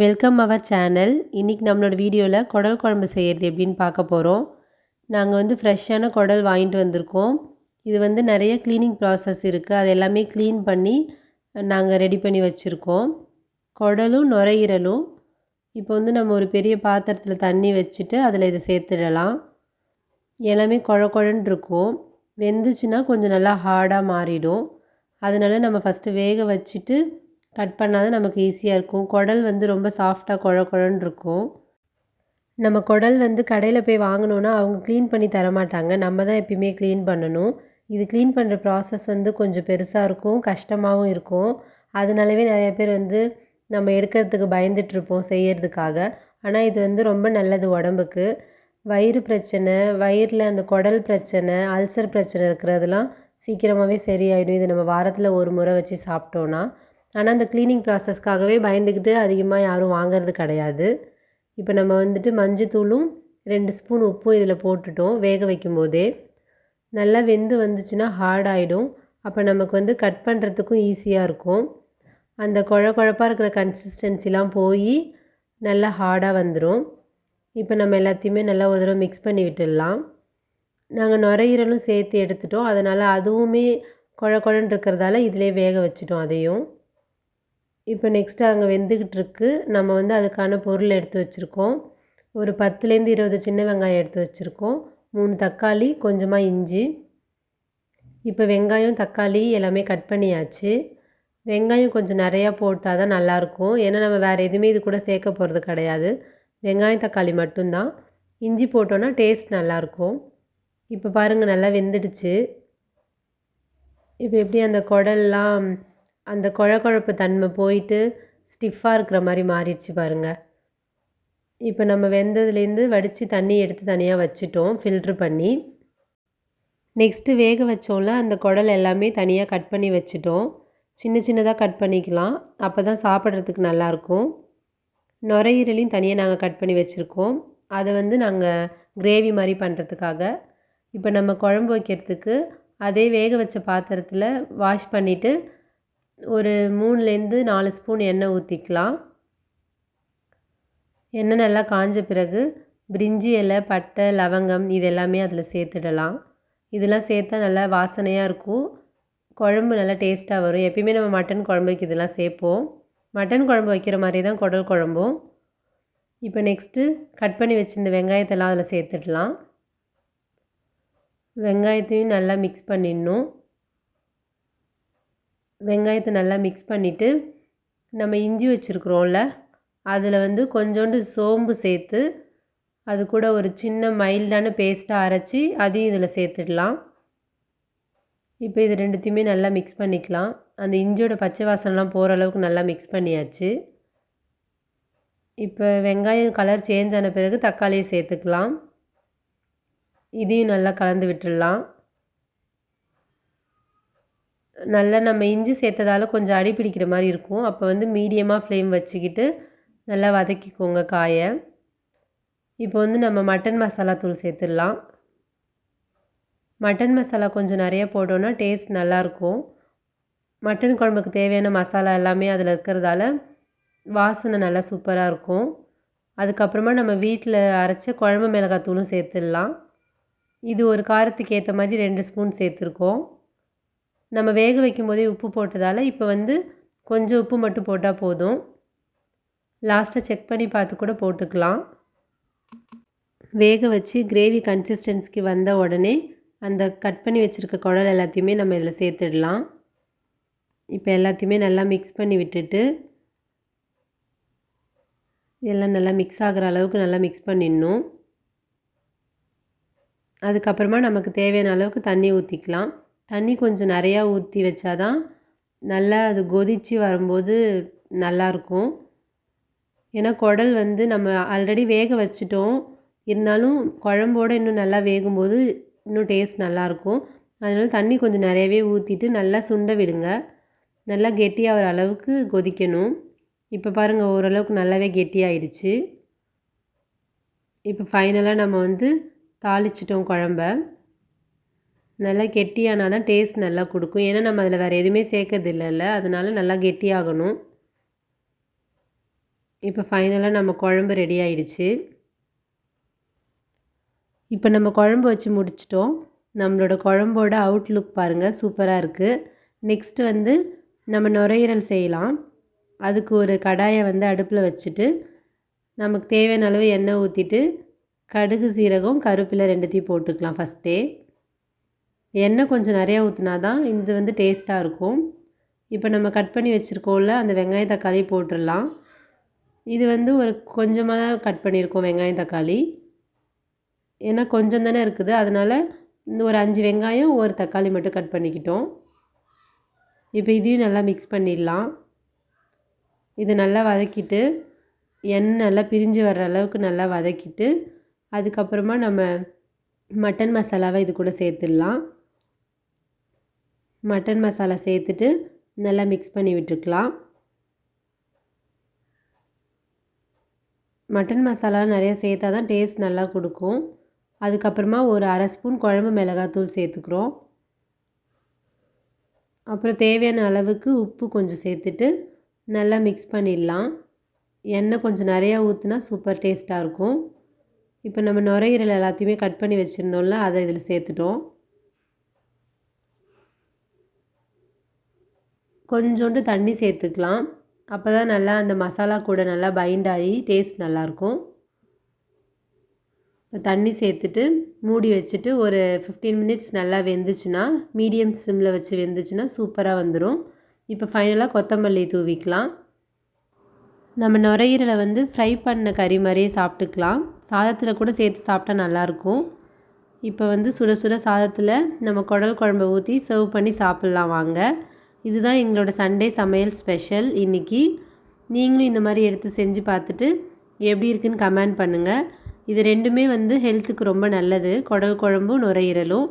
Welcome our channel இன்றைக்கி நம்மளோட வீடியோவில் குடல் குழம்பு செய்கிறது எப்படின்னு பார்க்க போகிறோம் நாங்கள் வந்து ஃப்ரெஷ்ஷான குடல் வாங்கிட்டு வந்திருக்கோம். இது வந்து நிறைய க்ளீனிங் ப்ராசஸ் இருக்குது அது எல்லாமே க்ளீன் பண்ணி நாங்கள் ரெடி பண்ணி வச்சுருக்கோம். குடலும் நுரையீரலும் இப்போ வந்து நம்ம ஒரு பெரிய பாத்திரத்தில் தண்ணி வச்சுட்டு அதில் இதை சேர்த்துடலாம். எல்லாமே குழ குழன்னு இருக்கும். வெந்துச்சுன்னா கொஞ்சம் நல்லா ஹார்டாக மாறிடும். அதனால் நம்ம ஃபஸ்ட்டு வேக வச்சுட்டு கட் பண்ணால் தான் நமக்கு ஈஸியாக இருக்கும். குடல் வந்து ரொம்ப சாஃப்டாக குழ குழன்னு இருக்கும். நம்ம குடல் வந்து கடையில் போய் வாங்கினோன்னா அவங்க க்ளீன் பண்ணி தரமாட்டாங்க நம்ம தான் எப்பயுமே க்ளீன் பண்ணணும். இது க்ளீன் பண்ணுற ப்ராசஸ் வந்து கொஞ்சம் பெருசாக இருக்கும் கஷ்டமாகவும் இருக்கும். அதனாலவே நிறைய பேர் வந்து நம்ம எடுக்கிறதுக்கு பயந்துட்டுருப்போம் செய்கிறதுக்காக ஆனால் இது வந்து ரொம்ப நல்லது உடம்புக்கு. வயிறு பிரச்சனை வயிறில் அந்த குடல் பிரச்சனை அல்சர் பிரச்சனை இருக்கிறதெல்லாம் சீக்கிரமாகவே சரியாயிடும். இது நம்ம வாரத்தில் ஒரு முறை வச்சு சாப்பிட்டோன்னா ஆனால் அந்த க்ளீனிங் ப்ராசஸ்க்காகவே பயந்துக்கிட்டு அதிகமாக யாரும் வாங்குறது கிடையாது. இப்போ நம்ம வந்துட்டு மஞ்சத்தூளும் ரெண்டு ஸ்பூன் உப்பும் இதில் போட்டுட்டோம் வேக வைக்கும் போதே நல்லா வெந்து வந்துச்சுன்னா ஹார்ட் ஆகிடும் அப்போ நமக்கு வந்து கட் பண்ணுறதுக்கும் ஈஸியாக இருக்கும். அந்த குழ குழப்பாக இருக்கிற கன்சிஸ்டன்சிலாம் போய் நல்லா ஹார்டாக வந்துடும் இப்போ நம்ம எல்லாத்தையுமே நல்லா ஒரு தடவை மிக்ஸ் பண்ணி விட்டுடலாம். நாங்கள் நுரையீரலும் சேர்த்து எடுத்துட்டோம். அதனால் அதுவுமே குழ குழன்னு இருக்கிறதால இதிலே வேக வச்சுட்டோம் அதையும். இப்போ நெக்ஸ்ட்டு அங்கே வெந்துக்கிட்டு இருக்கு நம்ம வந்து அதுக்கான பொருள் எடுத்து வச்சுருக்கோம். ஒரு பத்துலேருந்து இருபது சின்ன வெங்காயம் எடுத்து வச்சுருக்கோம். மூணு தக்காளி கொஞ்சமாக இஞ்சி. இப்போ வெங்காயம் தக்காளி எல்லாமே கட் பண்ணியாச்சு. வெங்காயம் கொஞ்சம் நிறையா போட்டால் தான் நல்லாயிருக்கும். ஏன்னா நம்ம வேறு எதுவுமே இது கூட சேர்க்க போகிறது கிடையாது. வெங்காயம் தக்காளி மட்டும்தான். இஞ்சி போட்டோன்னா டேஸ்ட் நல்லாயிருக்கும். இப்போ பாருங்கள் நல்லா வெந்துடுச்சு. இப்போ எப்படி அந்த குடல்லாம் அந்த குழகுழப்பு தன்மை போயிட்டு ஸ்டிஃபாக இருக்கிற மாதிரி மாறிடுச்சு பாருங்கள் இப்போ நம்ம வெந்ததுலேருந்து வடித்து தண்ணி எடுத்து தனியாக வச்சுட்டோம் ஃபில்ட்ரு பண்ணி. நெக்ஸ்ட்டு வேக வச்சோம்ல அந்த குடல் எல்லாமே தனியாக கட் பண்ணி வச்சுட்டோம். சின்ன சின்னதாக கட் பண்ணிக்கலாம் அப்போ தான் சாப்பிட்றதுக்கு நல்லாயிருக்கும். நுரையீரலையும் தனியாக நாங்கள் கட் பண்ணி வச்சுருக்கோம். அதை வந்து நாங்கள் கிரேவி மாதிரி பண்ணுறதுக்காக இப்போ நம்ம குழம்பு வைக்கிறதுக்கு அதே வேக வச்ச பாத்திரத்தில் வாஷ் பண்ணிவிட்டு ஒரு மூணுலேருந்து நாலு ஸ்பூன் எண்ணெய் ஊற்றிக்கலாம் எண்ணெய் நல்லா காஞ்ச பிறகு பிரிஞ்சி இலை பட்டை லவங்கம் இது எல்லாமே அதில் சேர்த்துடலாம். இதெல்லாம் சேர்த்தா நல்லா வாசனையாக இருக்கும். குழம்பு நல்லா டேஸ்ட்டாக வரும். எப்பயுமே நம்ம மட்டன் குழம்புக்கு இதெல்லாம் சேர்ப்போம். மட்டன் குழம்பு வைக்கிற மாதிரி தான் குடல் குழம்பும். இப்போ நெக்ஸ்ட்டு கட் பண்ணி வச்சுருந்த வெங்காயத்தெல்லாம் அதில் சேர்த்துடலாம். வெங்காயத்தையும் நல்லா மிக்ஸ் பண்ணிடணும். வெங்காயத்தை நல்லா மிக்ஸ் பண்ணிவிட்டு நம்ம இஞ்சி வச்சுருக்குறோம்ல அதில் வந்து கொஞ்சோண்டு சோம்பு சேர்த்து அது கூட ஒரு சின்ன மைல்டான பேஸ்ட்டாக அரைச்சி அதையும் இதில் சேர்த்துடலாம். இப்போ இது ரெண்டுத்தையுமே நல்லா மிக்ஸ் பண்ணிக்கலாம். அந்த இஞ்சியோட பச்சை வாசனெலாம் போகிற அளவுக்கு நல்லா மிக்ஸ் பண்ணியாச்சு. இப்போ வெங்காயம் கலர் சேஞ்ச் ஆன பிறகு தக்காளியை சேர்த்துக்கலாம். இதையும் நல்லா கலந்து விட்டுடலாம். நல்லா நம்ம இஞ்சி சேர்த்ததால் கொஞ்சம் அடி பிடிக்கிற மாதிரி இருக்கும். அப்போ வந்து மீடியமாக ஃப்ளேம் வச்சுக்கிட்டு நல்லா வதக்கிக்கோங்க காயை. இப்போ வந்து நம்ம மட்டன் மசாலா தூள் சேர்த்துடலாம். மட்டன் மசாலா கொஞ்சம் நிறைய போட்டோன்னா டேஸ்ட் நல்லாயிருக்கும் மட்டன் குழம்புக்கு தேவையான மசாலா எல்லாமே அதில் இருக்கிறதால வாசனை நல்லா சூப்பராக இருக்கும். அதுக்கப்புறமா நம்ம வீட்டில் அரைச்ச குழம்பு மிளகாத்தூளும் சேர்த்துடலாம். இது ஒரு காரத்துக்கு ஏற்ற மாதிரி ரெண்டு ஸ்பூன் சேர்த்துருக்கோம். நம்ம வேக வைக்கும் போதே உப்பு போட்டதால் இப்போ வந்து கொஞ்சம் உப்பு மட்டும் போட்டால் போதும். லாஸ்ட்டாக செக் பண்ணி பார்த்து கூட போட்டுக்கலாம். வேக வச்சு கிரேவி கன்சிஸ்டன்சிக்கு வந்த உடனே அந்த கட் பண்ணி வச்சுருக்க குழல் எல்லாத்தையுமே நம்ம இதில் சேர்த்துடலாம். இப்போ எல்லாத்தையுமே நல்லா மிக்ஸ் பண்ணி விட்டுட்டு எல்லாம் நல்லா மிக்ஸ் ஆகிற அளவுக்கு நல்லா மிக்ஸ் பண்ணிடணும். அதுக்கப்புறமா நமக்கு தேவையான அளவுக்கு தண்ணி ஊற்றிக்கலாம் தண்ணி கொஞ்சம் நிறையா ஊற்றி வச்சாதான் நல்லா அது கொதித்து வரும்போது நல்லாயிருக்கும். ஏன்னா குடல் வந்து நம்ம ஆல்ரெடி வேக வச்சுட்டோம். இருந்தாலும் குழம்போடு இன்னும் நல்லா வேகும்போது இன்னும் டேஸ்ட் நல்லாயிருக்கும். அதனால் தண்ணி கொஞ்சம் நிறையவே ஊற்றிட்டு நல்லா சுண்ட விடுங்க. நல்லா கெட்டியாகிற அளவுக்கு கொதிக்கணும். இப்போ பாருங்கள் ஓரளவுக்கு நல்லாவே கெட்டியாயிடுச்சு. இப்போ ஃபைனலாக நம்ம வந்து தாளிச்சிட்டோம் குழம்ப. நல்லா கெட்டியானால் தான் டேஸ்ட் நல்லா கொடுக்கும். ஏன்னா நம்ம அதில் வேறு எதுவுமே சேர்க்கறது இல்லைல்ல அதனால் நல்லா கெட்டியாகணும். இப்போ ஃபைனலாக நம்ம குழம்பு ரெடி ஆயிடுச்சு. இப்போ நம்ம குழம்பு வச்சு முடிச்சிட்டோம். நம்மளோட குழம்போட அவுட்லுக் பாருங்கள் சூப்பராக இருக்குது நெக்ஸ்ட்டு வந்து நம்ம நுரையீரல் செய்யலாம். அதுக்கு ஒரு கடாயை வந்து அடுப்பில் வச்சுட்டு நமக்கு தேவையான அளவு எண்ணெய் ஊற்றிட்டு கடுகு சீரகம் கருப்பிலை ரெண்டுத்தையும் போட்டுக்கலாம் ஃபஸ்ட்டே எண்ணெய் கொஞ்சம் நிறையா ஊற்றினா தான் இது வந்து டேஸ்ட்டாக இருக்கும். இப்போ நம்ம கட் பண்ணி வச்சுருக்கோம்ல அந்த வெங்காயம் தக்காளி போட்டுடலாம். இது வந்து ஒரு கொஞ்சமாக தான் கட் பண்ணியிருக்கோம் வெங்காயம் தக்காளி. ஏன்னா கொஞ்சம் தானே இருக்குது. அதனால் இந்த ஒரு அஞ்சு வெங்காயம் ஒரு தக்காளி மட்டும் கட் பண்ணிக்கிட்டோம். இப்போ இதையும் நல்லா மிக்ஸ் பண்ணிடலாம். இது நல்லா வதக்கிட்டு எண்ணெய் நல்லா பிரிஞ்சு வர்ற அளவுக்கு நல்லா வதக்கிட்டு அதுக்கப்புறமா நம்ம மட்டன் மசாலாவை இது கூட சேர்த்துடலாம். மட்டன் மசாலா சேர்த்துட்டு நல்லா மிக்ஸ் பண்ணி விட்டுக்கலாம். மட்டன் மசாலா நிறையா சேர்த்தா தான் டேஸ்ட் நல்லா கொடுக்கும். அதுக்கப்புறமா ஒரு அரை ஸ்பூன் குழம்பு மிளகாத்தூள் சேர்த்துக்கிறோம். அப்புறம் தேவையான அளவுக்கு உப்பு கொஞ்சம் சேர்த்துட்டு நல்லா மிக்ஸ் பண்ணிடலாம். எண்ணெய் கொஞ்சம் நிறையா ஊற்றுனா சூப்பர் டேஸ்ட்டாக இருக்கும். இப்போ நம்ம நுரையீரல் எல்லாத்தையுமே கட் பண்ணி வச்சுருந்தோம்ல அதை இதில் சேர்த்துட்டோம். கொஞ்சோண்டு தண்ணி சேர்த்துக்கலாம். அப்போ தான் நல்லா அந்த மசாலா கூட நல்லா பைண்ட் ஆகி டேஸ்ட் நல்லாயிருக்கும் தண்ணி சேர்த்துட்டு மூடி வச்சுட்டு ஒரு ஃபிஃப்டீன் மினிட்ஸ் நல்லா வெந்துச்சுன்னா மீடியம் சிம்மில் வச்சு வெந்துச்சுன்னா சூப்பராக வந்துடும் இப்போ ஃபைனலாக கொத்தமல்லி தூவிக்கலாம். நம்ம நுரையீரலை வந்து ஃப்ரை பண்ண கறி மாதிரியே சாப்பிட்டுக்கலாம். சாதத்தில் கூட சேர்த்து சாப்பிட்டா நல்லாயிருக்கும் இப்போ வந்து சுட சுட சாதத்தில் நம்ம குடல் குழம்பை ஊற்றி சர்வ் பண்ணி சாப்பிட்லாம் வாங்க. இதுதான் எங்களோட சண்டே சமையல் ஸ்பெஷல் இன்றைக்கி நீங்களும் இந்த மாதிரி எடுத்து செஞ்சு பார்த்துட்டு எப்படி இருக்குன்னு கமெண்ட் பண்ணுங்கள் இது ரெண்டுமே வந்து ஹெல்த்துக்கு ரொம்ப நல்லது. குடல் குழம்பும் நுரையீரலும்.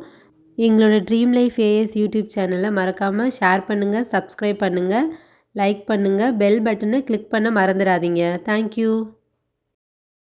எங்களோட ட்ரீம் லைஃப் ஏஎஸ் யூடியூப் சேனலில் மறக்காமல் ஷேர் பண்ணுங்கள் சப்ஸ்கிரைப் பண்ணுங்கள் லைக் பண்ணுங்கள் பெல் பட்டனை கிளிக் பண்ண மறந்துடாதீங்க. தேங்க்யூ